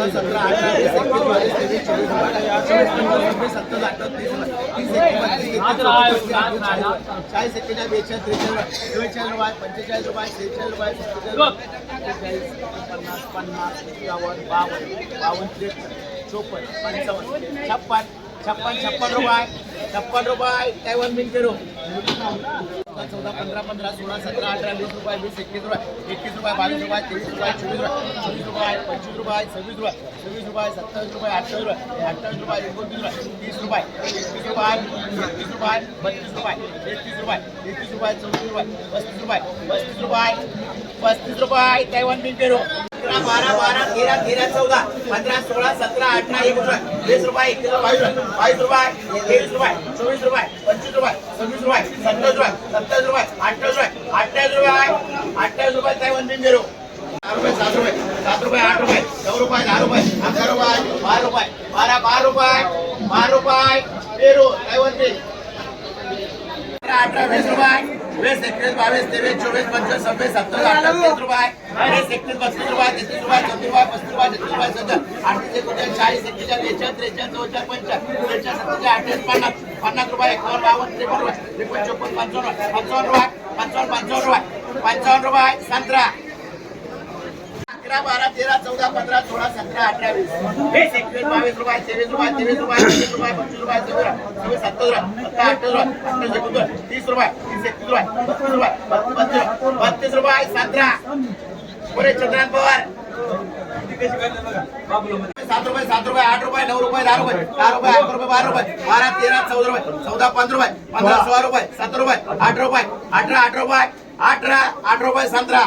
सोळा सतरा अठरा वीस एकवीस बावीस तेवीस चोवीस पंचवीस अठ्ठावीस तीस चाळीस एक्केचाळीस बेचाळीस त्रेचाळीस चव्वेचाळीस रुपये पंचेचाळीस रुपये सेहेचाळीस रुपये सत्तेचाळीस पन्नास पन्नास एकावन्न बावन्न बावन्न त्रेपन्न चोपन्न पंचावन्न छप्पन छप्पन छप्पन रुपये छप्पन रुपये एकावन्न मिनिट करू? चौदा पंधरा पंधरा सोळा सतरा अठरा वीस रुपये वीस एकवीस रुपये एकवीस रुपये बावीस रुपये तेवीस रुपये चोवीस रुपये चोवीस रुपये पंचवीस रुपये सव्वीस रुपये सव्वीस रुपये सत्तावीस रुपये अठ्ठावीस रुपये अठ्ठावीस रुपये एकोणतीस रुपये तीस रुपये एकवीस रुपये एकवीस रुपये बत्तीस रुपये तेहतीस रुपये तेहतीस रुपये चौतीस रुपये पस्तीस रुपये पस्तीस रुपये पस्तीस रुपये तेवन्न बिन करू अकरा बारा बारा तेरा तेरा चौदा पंधरा सोळा सतरा अठरा एकोणीस वीस रुपये एकवीस बावीस रुपये बावीस रुपये तेवीस रुपये चोवीस रुपये पंचवीस रुपये सव्वीस रुपये सत्तावीस रुपये सत्तावीस रुपये अठ्ठावीस रुपये अठ्ठावीस रुपये अठ्ठावीस रुपये तेवन्न बिन करू चार रुपये सात रुपये सात रुपये आठ रुपये नऊ रुपये दहा रुपये अकरा रुपये बारा रुपये बारा बारा रुपये बारा रुपये पेरू बिन अठरा वीस रुपये वीस एकवीस बावीस तेवीस चोवीस पंचवीस सव्वीस सत्तर अठ्ठावीस रुपये. वीस एकतीस पस्तीस रुपये तेहतीस रुपये चौतीस रुपये पस्तीस रुपये छत्तीस रुपये सत्तर. अडतीस एकोणचाळीस चाळीस एक्केचाळीस बेचाळीस त्रेचाळीस चौचाळीस पंचाळीस त्रेचाळीस सत्तेचाळीस अठ्ठावीस पन्नास पन्नास रुपये एकावन्न बावन्न त्रेपन्न रुपये त्रेपन्न चोपन्न पंचावन्न पंचावन्न रुपये पंचावन्न पंचावन्न रुपये पंचावन्न रुपये संत्रा. अकरा बारा तेरा चौदा पंधरा सोळा सतरा अठरा वीस. वीस एकवीस बावीस रुपये तेवीस रुपये तेवीस रुपये पंचवीस रुपये पंचवीस रुपये चौदा सव्वीस सत्तावीस रुपये अठ्ठावीस रुपये अठ्ठावीस तीस रुपये तीस एकतीस रुपये बत्तीस रुपये बत्तीस बत्तीस रुपये सतरा. पुरे चंद्रान पवार. सात रुपये सात रुपये आठ रुपये नऊ रुपये दहा रुपये दहा रुपये अकरा रुपये बारा रुपये बारा तेरा चौदा रुपये चौदा पंधरा रुपये पंधरा सोळा रुपये सतरा रुपये आठ रुपये अठरा आठ रुपये अठरा आठ रुपये सतरा.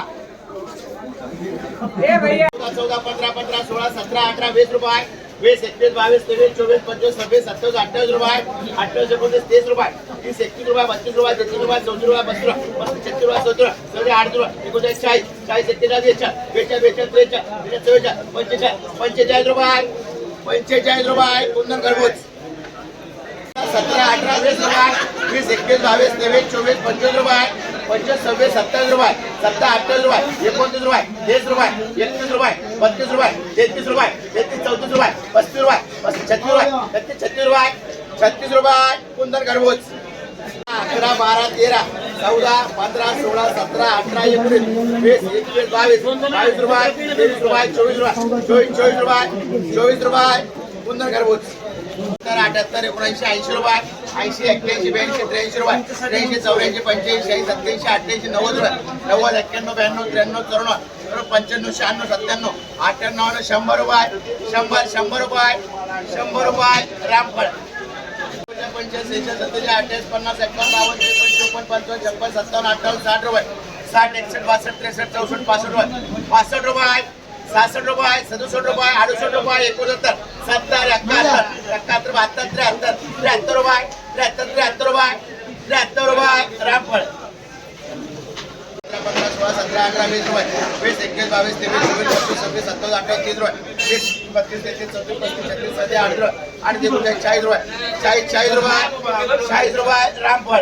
चौदा पंधरा पंधरा सोळा सतरा अठरा वीस रुपये. वीस एकवीस बावीस तेवीस चोवीस पंचवीस सव्वीस सत्तावीस अठ्ठावीस रुपये. अठ्ठावीस एकोणतीस तीस रुपये. तीस एकतीस रुपये बत्तीस रुपये तेहतीस रुपये चौतीस रुपये बत्तीस रुपये पस्तीस छत्तीस रुपये सत्तर सव्वीस आठ रुपये एकोणचाळीस चाळीस चाळीस एकतीस बेचाळीस बेचाळीस बेचाळीस त्रेचाळीस चव्वेचाळीस पंचेचाळीस पंचेचाळीस रुपये. पंचेचाळीस रुपये कुंदन घरपोच सतरा अठरा वीस रुपये. वीस एकवीस बावीस तेवीस चोवीस पंचवीस रुपये. पंचवीस सव्वीस सत्तावीस रुपये. सत्ता अठ्ठावीस रुपये. एकोणतीस रुपये. तीस रुपये. एकतीस रुपये. बत्तीस रुपये. तेहतीस रुपये. तेहतीस चौतीस रुपये. पस्तीस रुपये. पस्तीस छत्तीस रुपये. छत्तीस छत्तीस रुपये. छत्तीस रुपये. कुंदन घरभोज. अकरा बारा तेरा चौदा पंधरा सोळा सतरा अठरा एकोणीस वीस एकवीस बावीस बावीस रुपये. तेवीस रुपये. चोवीस रुपये. चोवीस चोवीस रुपये. चोवीस रुपये. कुंदन घरभोज. अठ्याहत्तर एकोणऐंशी ऐंशी रुपये ऐंशी एक्क्याऐंशी ब्याऐंशी त्र्याऐंशी रुपये त्र्याऐंशी चौऱ्याऐंशी पंच्याऐंशी सत्याऐंशी अठ्ठ्याऐंशी नव्वद रुपये नव्वद एक्क्याण्णव ब्याण्णव त्र्याण्णव चौऱ्याण्णव पंच्याण्णव शहाण्णव सत्त्याण्णव अठ्ठ्याण्णव शंभर रुपये शंभर शंभर रुपये शंभर रुपये रामफळ. पंच्याऐंशी सत्तेचाळीस अठ्ठावीस पन्नास एकावन्न बावन्न त्रेपन्न चोपन्न पंचावन्न छप्पन्न सत्तावन्न अठ्ठावन्न साठ रुपये. साठ एकसष्ट बासष्ट त्रेसष्ट चौसष्ट पासष्ट रुपये. पासष्ट रुपये. सहासष्ट रुपये सदुसष्ट रुपये अडुसष्ट रुपये एकोणसत्तर सत्तर एकाहत्तर एकाहत्तर बहात्तर त्र्याहत्तर त्र्याहत्तर रुपये त्र्याहत्तर त्र्याहत्तर रुपये त्र्याहत्तर रुपये रामफळ. पंधरा सोळा सतरा अठरा वीस रुपये वीस एकवीस बावीस तेवीस चोवीस पंचवीस सव्वीस सत्तावीस अठ्ठावीस तीस रुपये तीस बत्तीस तेहतीस चौतीस पस्तीस छत्तीस सध्या आठ रुपये आठ ते रुपये चाळीस रुपये चाळीस चाळीस रुपये चाळीस रुपये रामफळ.